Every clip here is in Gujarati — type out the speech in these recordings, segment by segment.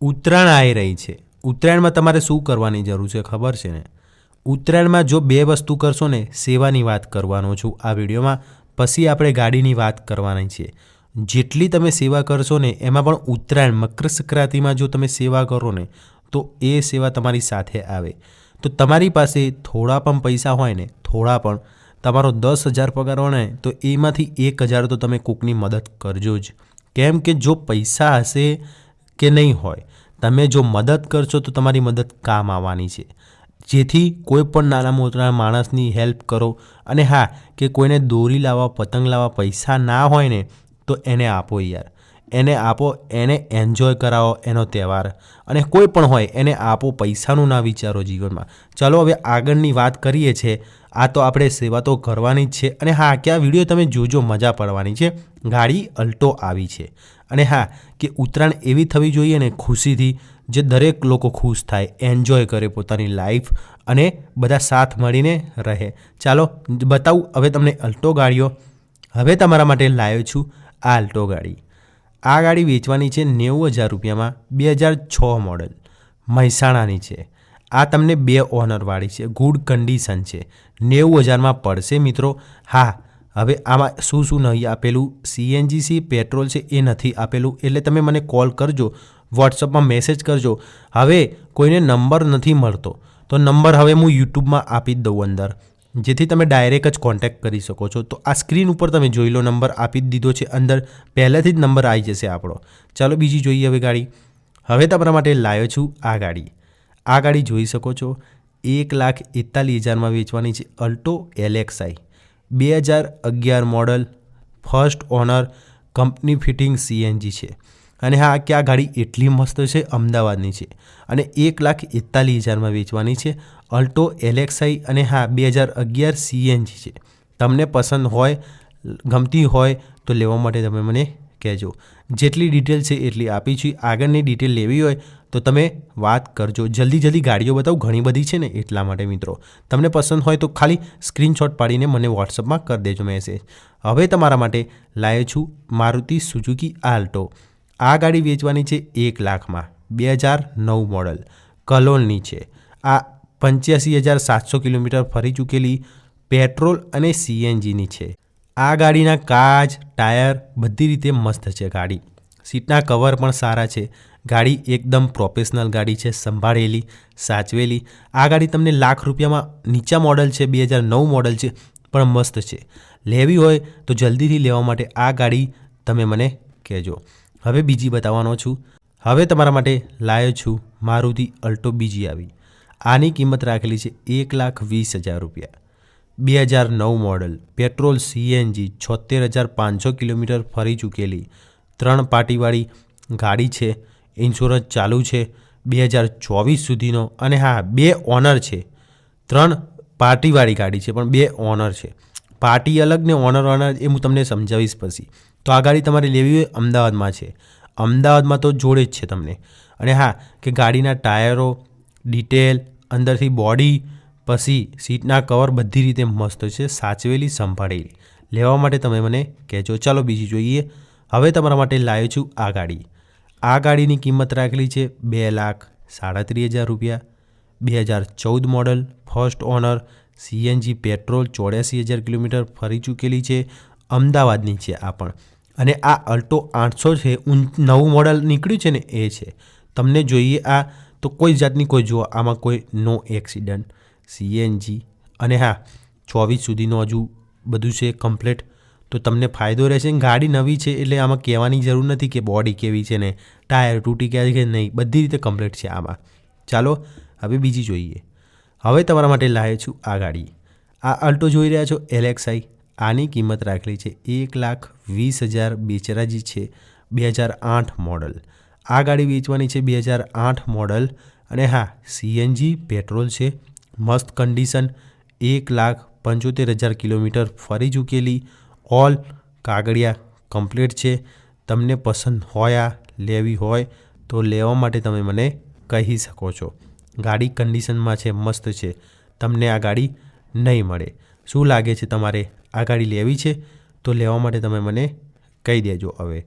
ઉત્તરાયણ આવી રહી છે. ઉત્તરાયણમાં તમારે શું કરવાની જરૂર છે ખબર છે ને? ઉત્તરાયણમાં જો બે વસ્તુ કરશો ને, સેવાની વાત કરવાનો છું આ વિડીયોમાં. પછી આપણે ગાડીની વાત કરવાની છે. જેટલી તમે સેવા કરશો ને, એમાં પણ ઉત્તરાયણ મકર સંક્રાંતિમાં જો તમે સેવા કરો ને, તો એ સેવા તમારી સાથે આવે. તો તમારી પાસે થોડા પણ પૈસા હોય ને, થોડા પણ, તમારો દસ હજાર પગાર હોય તો એમાંથી એક હજાર તો તમે કોકની મદદ કરજો જ. કેમ કે જો પૈસા હશે કે નહીં હોય. તમે જો મદદ કરશો તો તમારી મદદ કામ આવવાની છે. જેથી કોઈ પણ નાના મોટા માણસની હેલ્પ કરો અને હા, કે કોઈને દોરી લાવવા, પતંગ લાવવા પૈસા ના હોય ને, તો એને આપો યાર. એને આપો, એને એન્જોય કરાવો એનો તહેવાર. અને કોઈ પણ હોય, એને આપો, પૈસાનું ના વિચારો જીવનમાં. ચાલો હવે આગળની વાત કરીએ છીએ. આ તો આપણે સેવા તો કરવાની જ છે. અને હા, કે આ વીડિયો તમે જોજો, મજા પડવાની છે. ગાડી અલ્ટો આવી છે. અને હા, કે ઉત્તરાયણ એવી થવી જોઈએ ને ખુશીથી, જે દરેક લોકો ખુશ થાય એન્જોય કરે પોતાની લાઈફ અને બધા સાથ મળીને રહે. ચાલો, બતાવું હવે તમને અલ્ટો ગાડીઓ. હવે તમારા માટે લાવ્યો છું આ અલ્ટો ગાડી. આ ગાડી વેચવાની છે નેવું હજાર રૂપિયામાં બે હજાર છ મોડલ. મહેસાણાની છે. આ તમને બે ઓનરવાળી છે. ગુડ કન્ડિશન છે. નેવું હજારમાં પડશે મિત્રો. હા, હવે આમાં શું શું નહીં આપેલું? સીએનજી સી પેટ્રોલ છે, એ નથી આપેલું. એટલે તમે મને કોલ કરજો. વોટ્સઅપમાં મેસેજ કરજો. હવે કોઈને નંબર નથી મળતો. તો નંબર હવે હું યુટ્યુબમાં આપી જ દઉં અંદર. જેથી તમે ડાયરેક્ટ જ કોન્ટેક્ટ કરી શકો છો. તો આ સ્ક્રીન ઉપર તમે જોઈ લો નંબર આપી દીધો છે. અંદર પહેલેથી જ નંબર આવી જશે આપણો. ચાલો બીજી જોઈએ હવે ગાડી. હવે તમારા માટે લાવ્યો છું આ ગાડી. આ ગાડી જોઈ શકો છો. એક લાખ એકતાલીસ હજારમાં વેચવાની છે અલ્ટો એલેક્સાઈ બે હજાર અગિયાર model first owner company fitting CNG છે. અને હા કે આ ગાડી એટલી મસ્ત છે? અમદાવાદની છે. અને એક લાખ એકતાલીસ હજારમાં વેચવાની છે. અલ્ટો એલેક્સાઈ અને હા, બે હજાર અગિયાર સીએનજી છે. તમને પસંદ હોય, ગમતી હોય, તો લેવા માટે તમે મને કહેજો. જેટલી ડિટેલ છે એટલી આપી છે. આગળની ડિટેલ લેવી હોય, તો તમે વાત કરજો. જલ્દી જલ્દી ગાડીઓ બતાવું. ઘણી બધી છે ને, એટલા માટે મિત્રો. તમને પસંદ હોય તો ખાલી સ્ક્રીનશોટ પાડીને મને વોટ્સઅપમાં કરી દેજો મેસેજ. હવે તમારા માટે લાવ્યો છું મારુતિ સુઝુકી આલ્ટો. આ ગાડી વેચવાની છે એક લાખમાં. બે હજાર નવ મોડલ. કલોલની છે. આ પંચ્યાસી હજાર સાતસો કિલોમીટર ફરી ચૂકેલી પેટ્રોલ અને સીએનજીની છે. આ ગાડીના કાચ, ટાયર બધી રીતે મસ્ત છે ગાડી. સીટના કવર પણ સારા છે. ગાડી એકદમ પ્રોફેશનલ ગાડી છે. સંભાળેલી, સાચવેલી. આ ગાડી તમને લાખ રૂપિયામાં નીચા મોડલ છે, બે હજાર નવ મોડલ છે, પણ મસ્ત છે. લેવી હોય તો જલ્દીથી લેવા માટે આ ગાડી તમે મને કહેજો. હવે બીજી બતાવવાનો છું. હવે તમારા માટે લાયો છું મારુતિ અલ્ટો બીજી આવી. આની કિંમત રાખેલી છે એક લાખ વીસ હજાર રૂપિયા. બે હજાર નવ મોડલ પેટ્રોલ સીએનજી છોતેર હજાર પાંચસો કિલોમીટર ફરી ચૂકેલી. ત્રણ પાર્ટીવાળી ગાડી છે, ઇન્સ્યોરન્સ ચાલુ છે બે હજાર ચોવીસ સુધીનો અને હા, બે ઓનર છે. ત્રણ પાર્ટીવાળી ગાડી છે, પણ બે ઓનર છે. પાર્ટી અલગ ને ઓનર ઓનર એ હું તમને સમજાવીશ પછી. તો આ ગાડી તમારે લેવી હોય અમદાવાદમાં છે. અમદાવાદમાં તો જોડે જ છે તમને. અને હા, કે ગાડીના ટાયરો ડિટેલ અંદરથી બોડી પછી સીટના કવર બધી રીતે મસ્ત છે, સાચવેલી, સંભાળેલી. લેવા માટે તમે મને કહેજો. ચાલો બીજી જોઈએ. હવે તમારા માટે લાવ્યો છું આ ગાડી. આ ગાડીની કિંમત રાખેલી છે બે લાખ સાડત્રીસ હજાર રૂપિયા. બે હજાર ચૌદ model first owner CNG petrol ચોર્યાસી હજાર કિલોમીટર ફરી ચૂકેલી છે, અમદાવાદની છે આ પણ. અને આ અલ્ટો આઠસો છે નવું મોડલ નીકળ્યું છે ને એ છે. તમને જોઈએ આ, તો કોઈ જાતની કોઈ જુઓ, આમાં કોઈ નો એક્સિડન્ટ. સીએનજી, અને હા, ચોવીસ સુધીનું હજુ બધું છે કમ્પ્લેટ. તો તમને ફાયદો રહેશે ગાડી નવી છે એટલે આમાં કહેવાની જરૂર નથી કે બોડી કેવી છે ને, ટાયર તૂટી ગયા કે નહીં, બધી રીતે કમ્પ્લેટ છે આમાં. ચાલો, હવે બીજી જોઈએ. હવે તમારા માટે લાવે છું આ ગાડી. આ અલ્ટો જોઈ રહ્યા છો એલેક્સાઈ આની કિંમત રાખેલી છે એક લાખ વીસ હજાર બેચરાજી છે બે હજાર આઠ મોડલ. આ ગાડી વેચવાની છે બે હજાર આઠ મોડલ અને હા, સીએનજી, પેટ્રોલ છે. મસ્ત કન્ડિશન, એક લાખ પંચોતેર હજાર કિલોમીટર ફરી ચૂકેલી. ઓલ કાગળિયા કમ્પ્લીટ છે. તમને પસંદ હોય આ, લેવી હોય તો લેવા માટે તમે મને કહી શકો છો. ગાડી કન્ડિશનમાં છે, મસ્ત છે. તમને આ ગાડી નહીં મળે. શું લાગે છે તમારે આ ગાડી લેવી છે? તો લેવા માટે તમે મને કહી દેજો હવે.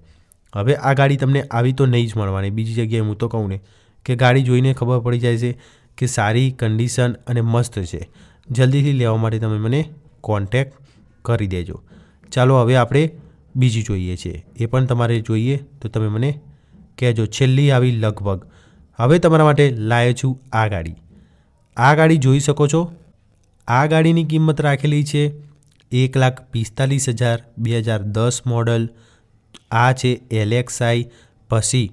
હવે આ ગાડી તમને આવી તો નહીં જ મળવાની. બીજી જગ્યાએ હું તો કહું ને કે ગાડી જોઈને ખબર પડી જાય છે કે સારી કન્ડિશન અને મસ્ત છે. જલ્દીથી લેવા માટે તમે મને કોન્ટેક કરી દેજો. ચાલો હવે આપણે બીજી જોઈએ છે. એ પણ તમારે જોઈએ તો તમે મને કહેજો. છેલ્લી આવી લગભગ હવે તમારા માટે લાવ્યો છું આ ગાડી. આ ગાડી જોઈ શકો છો. આ ગાડીની કિંમત રાખેલી છે એક લાખ પિસ્તાલીસ હજાર બે હજાર દસ મોડલ. આ છે એલેક્સાઈ પછી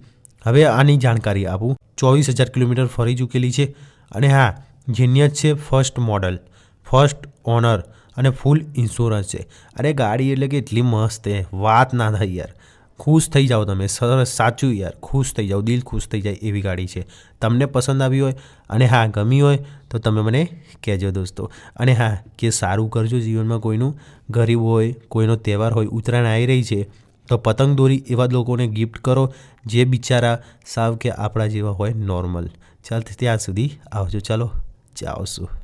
હવે આની જાણકારી આપું. ચોવીસ હજાર કિલોમીટર ફરી ચૂકેલી છે અને હા જીનિયસ છે ફર્સ્ટ મોડલ, ફર્સ્ટ ઓનર અને ફૂલ ઇન્સ્યોરન્સ છે. અરે ગાડી એટલે કે એટલી મસ્ત છે વાત ના થાય યાર. ખુશ થઈ જાઓ તમે. સરસ, સાચું યાર. ખુશ થઈ જાઓ. દિલ ખુશ થઈ જાય એવી ગાડી છે. તમને પસંદ આવી હોય અને હા, ગમી હોય તો તમે મને કહેજો દોસ્તો. અને હા, કે સારું કરજો જીવનમાં કોઈનું. ગરીબ હોય, કોઈનો તહેવાર હોય, ઉત્તરાયણ આવી રહી છે, તો પતંગ દોરી એવા લોકોને ગિફ્ટ કરો જે બિચારા સાવ કે આપણા જેવા હોય નોર્મલ ચાલ, ત્યાં સુધી આવજો. ચાલો, જાઓ છું